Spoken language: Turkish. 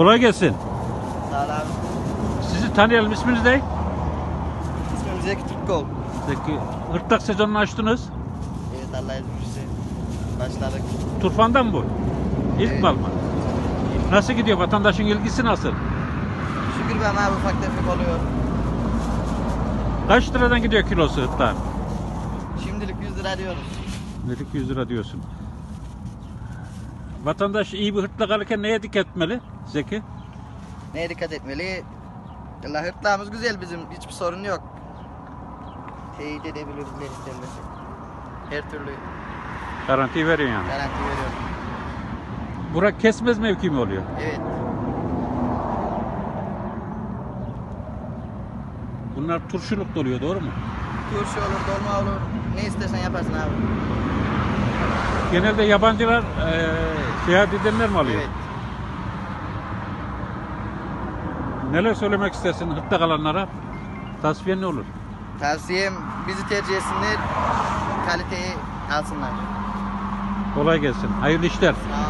Kolay gelsin. Sağ ol abi. Sizi tanıyalım. İsminiz ne? İsmim Zeki Türkkol. Peki, hırtlak sezonunu açtınız. Evet Allah izniyle. Başladık. Turfan'dan mı bu? İlk Evet. mal mı? Nasıl gidiyor? Vatandaşın ilgisi nasıl? Şükür ben abi ufak tefek oluyor. Kaç liradan gidiyor kilosu hırtlağın? Şimdilik 100 lira diyoruz. Dedik 100 lira diyorsun. Vatandaş iyi bir hırtlak alırken neye dikkat etmeli Zeki? Neye dikkat etmeli? Allah hırtlağımız güzel bizim. Hiçbir sorun yok. Teyit edebiliriz istenmesi. Her türlü Garanti veriyorsun yani. garanti veriyorum. Burak kesmez mevki mi oluyor? Evet. Bunlar turşuluk doluyor doğru mu? Turşu olur, dolma olur. Ne istersen yaparsın abi. Genelde yabancılar eee seyahat edenler mi alıyor? Evet. Neler söylemek istersin hırtlak alanlara? Tasfiye ne olur? Tavsiyem bizi tercih etsinler. Kaliteyi alsınlar. Kolay gelsin. Hayırlı işler. Sağ.